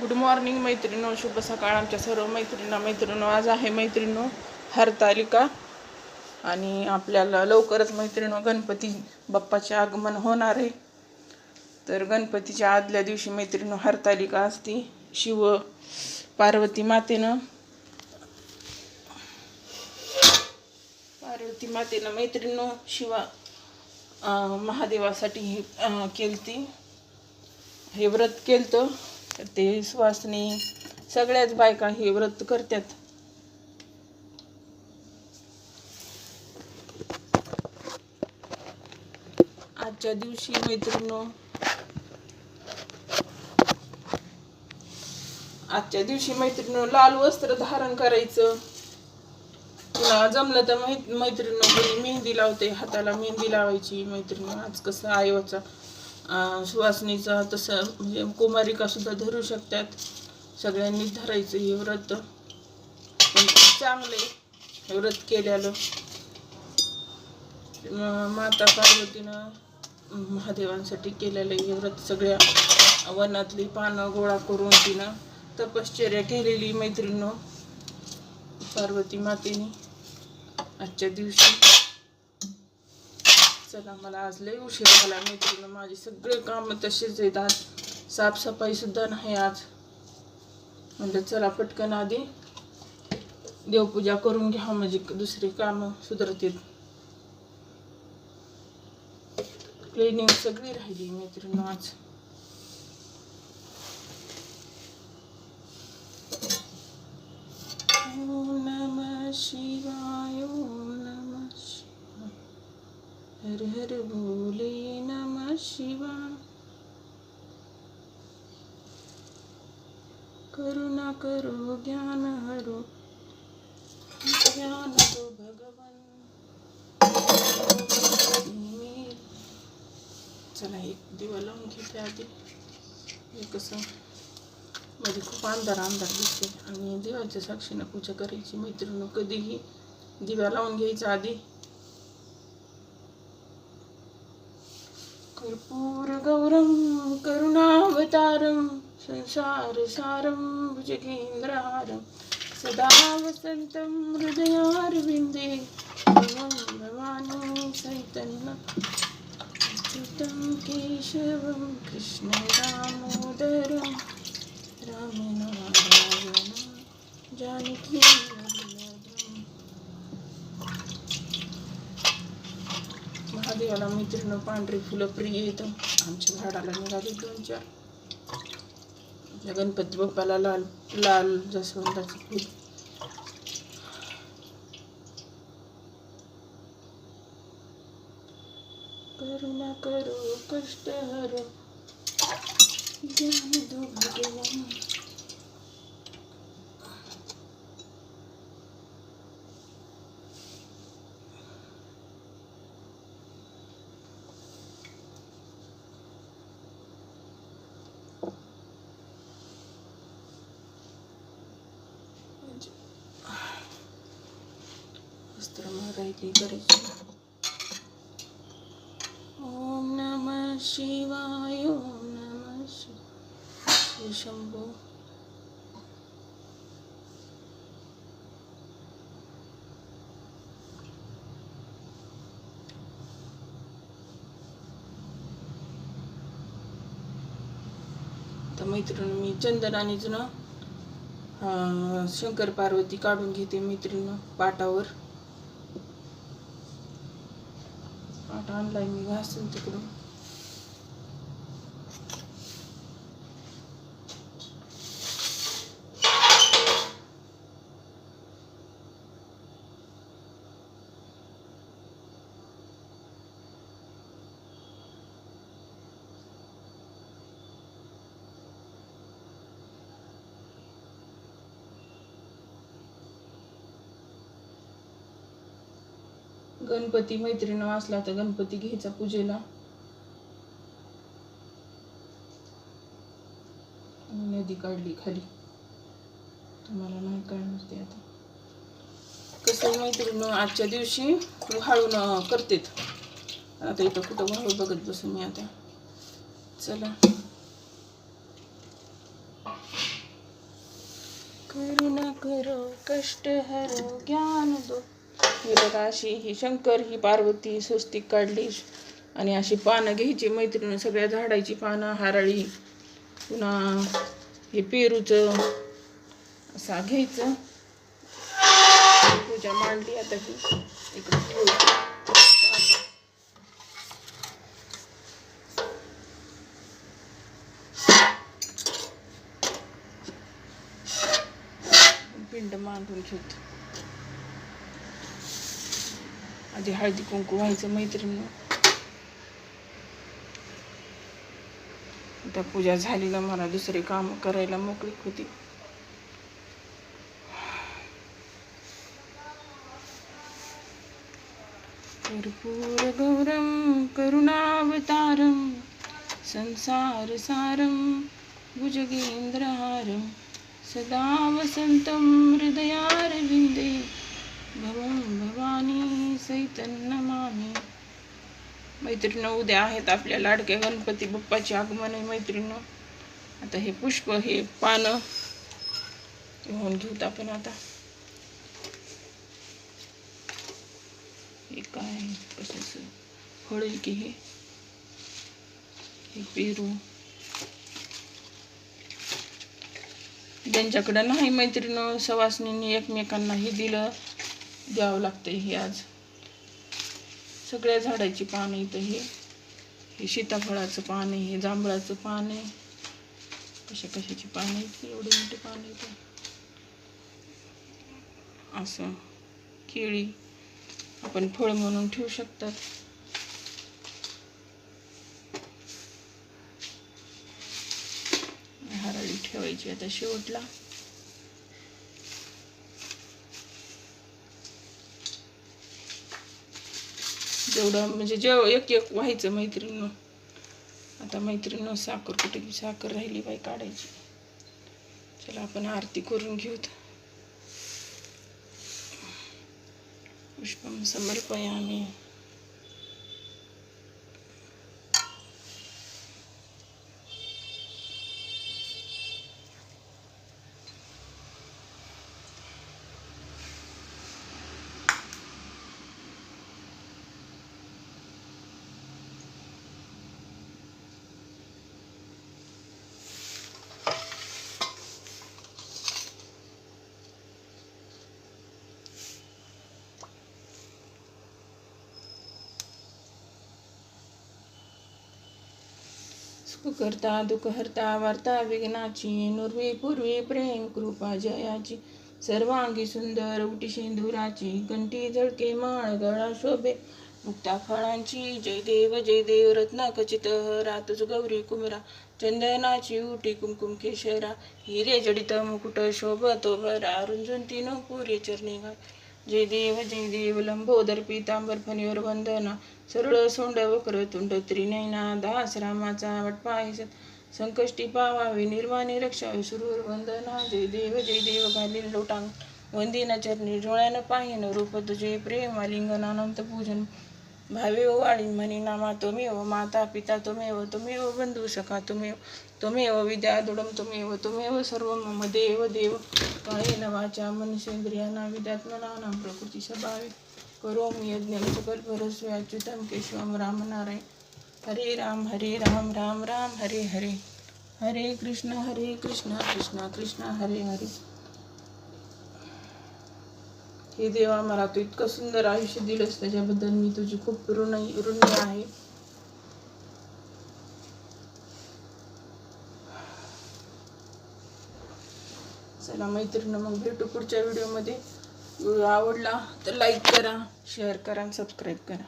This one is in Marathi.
गुड मॉर्निंग मैत्रिणो शुभ सकाळ आमच्या सर्व मैत्रिणींना. मैत्रिणो आज आहे मैत्रिणो हरतालिका. आणि आपल्याला लवकरच मैत्रिणो गणपती बाप्पाचे आगमन होणार आहे. तर गणपतीच्या आदल्या दिवशी मैत्रिणो हरतालिका असती. शिव पार्वती मातेनं. पार्वती मातेनं मैत्रिणो शिवा महादेवासाठी ही केलती. हे व्रत केलतं. तर ते सुवासनी सगळ्याच बायका हे व्रत करतात. आजच्या दिवशी मैत्रिणो आजच्या दिवशी मैत्रिणी लाल वस्त्र धारण करायचं. पुन्हा जमलं तर मै मैत्रिणीनं मेहंदी लावते हाताला मेहंदी लावायची. मैत्रिणी आज कसं आयोचा सुवासनीचा तसं म्हणजे कुमारिका सुद्धा धरू शकतात. सगळ्यांनी धरायचं हे व्रत. पण चांगलं आहे व्रत केल्यानं माता पार्वतीनं महादेवांसाठी केलेलं हे व्रत सगळ्या वनातली पानं गोळा करून तिनं तपश्चर्या केलेली मैत्रिणं पार्वती मातेने आजच्या दिवशी. चला मला आज लय उशीर झाला. मैत्रीनं माझी सगळे काम तसेच आहेत. आज साफसफाई सुद्धा नाही आज. म्हणलं चला पटकन आधी देवपूजा करून घ्या म्हणजे दुसरी कामं सुधरतील. क्लिनिंग सगळी राहिली मैत्रिणी आज ओम नमः शिवाय ओम नमः शिवाय हर हर भोले नमः शिवाय करुणा करो ज्ञान हरो ज्ञान दो भगवान। मी- चला एक दिवा लावून घेते आधी. हे कसं? मध्ये खूप अंधार अंधार दिसते. आणि देवाच्या साक्षीनं पूजा करायची. मैत्रिणी कधीही दिव्या लावून घ्यायचा आधी. कर्पूर गौरम करुणावतारम संसार सारम भुजगेंद्रहारम सदा वसंतं हृदयारविन्दे भवं भवानी चैतन्य च्युतं केशवं कृष्णदामोदरं रामनारायणं जानकी महादेवाला मैत्रिणी पांढरी फुलं प्रिय येतं आमच्या झाडाला निघाली दोन चार आपल्या गणपती बाप्पाला लाल लाल जसवंताचं फुल करुणा करो कष्ट हर ज्ञान दो भगवान वस्त्र राहिली करायची ओम नम शिवाय ओम नमः शिवाय. शंभो तर मैत्रिणी मी चंदन आणि जुना अं, शंकर पार्वती काढून घेते मैत्रिणी पाटावर. पाट आणलाय मी घासून तिकडून गणपती मैत्रीण असला तर गणपती घ्यायचा पूजेला. नदी काढली खाली. तुम्हाला नाही कळणार ते आता. कसं मैत्रीण आजच्या दिवशी वाळून करतेत. आता इथं कुठं वाळू बघत बसू मी आता. चला. करुणा करो कष्ट हरो ज्ञान दो. हे अशी ही शंकर ही पार्वती स्वस्तिक काढली. आणि अशी पानं घ्यायची मैत्रिणी सगळ्या झाडाची पानं हारळी पुन्हा हे पेरूचं असा घ्यायचं. पूजा मांडली आता ही इकडे ठेवू. पिंड मांडून घेतो आधी हळदी कुंकू व्हायचं मैत्रिणी आता पूजा झाली ना मला दुसरे काम करायला मोकळी होती. कर्पूरगौरं संसार संसारसारं भुजगेन्द्रहारं सदा वसन्तं हृदयारविन्दे भवं भवानी सैतन नमामि मैत्रिणी उद्या आहेत आपल्या लाडक्या गणपती बाप्पाचे आगमन आहे मैत्रिणं. आता हे पुष्प हे पानं घेऊन घेऊत आपण आता. हे काय कसं फळेल की हे पेरू. ज्यांच्याकडं नाही मैत्रिणी सवासनीने एकमेकांना हे दिलं द्यावं लागतं हे आज. सगळ्या झाडाची पानं इथं हे. हे सीताफळाचं पान आहे हे जांभळाचं पान आहे. कशा कशाची पानं आहेत एवढे मोठे पान आहेत असं. केळी. आपण फळ म्हणून ठेवू शकतात. हराळी ठेवायची आता शेवटला. जेवढं म्हणजे जेव एक एक व्हायचं मैत्रिणी. आता मैत्रीण साखर कुठे साखर राहिली बाई काढायची. चला आपण आरती करून घेऊत. पुष्पम समर्पयामी. सुखकर्ता दुःखहर्ता वार्ता विघ्नाची नुर्वी पूर्वी प्रेम कृपा जयाची सर्वांगी सुंदर उटी सिंदुराची कंठी झळके माळ गळा शोभे मुक्ता फळांची जय देव जय देव रत्न खचित रातच गौरी कुमरा चंदनाची उटी कुमकुम केशरा हिरे जडित मुकुट शोभतो भरा रुंजून तीन पुरी चरणी घाल जय देव जय देव लंबोदर पीतांबर फणीवर वंदना सरळ सोंड वक्र तुंड त्रिनयना दास रामाचा वटपाय संकष्टी पावावे निर्वाणी रक्षा सुरूर वंदना जय देव जय देव घालील लोटांग वंदिना चरणी डोळ्यानं पाहिन रूप तुझे प्रेम आलिंगन अनंत पूजन भावे वाळी म्हणी नामा त्वमेव माता पिता त्वमेव त्वमेव बंधू सखा त्वमेव व विद्या दुडम त्वमेव त्वमेव सर्व मम देव देव. कायेन नवाच्या मनसेंद्रियाना विद्यात्मनानां प्रकृती स्वभावे करोमि यज्ञं सकलपरस्वे अच्युतं केशवं रामनारायण हरे राम हरे राम राम राम हरे हरे. हरे कृष्ण हरे कृष्ण कृष्ण कृष्ण हरे हरे. हे देवा मला तू इतकं सुंदर आयुष्य दिलंस त्याच्याबद्दल मी तुझी खूप ऋण ऋणी आहे. चला मैत्रिणी मग भेटू पुढच्या व्हिडिओमध्ये आवडला तर लाईक करा शेअर करा आणि सबस्क्राईब करा.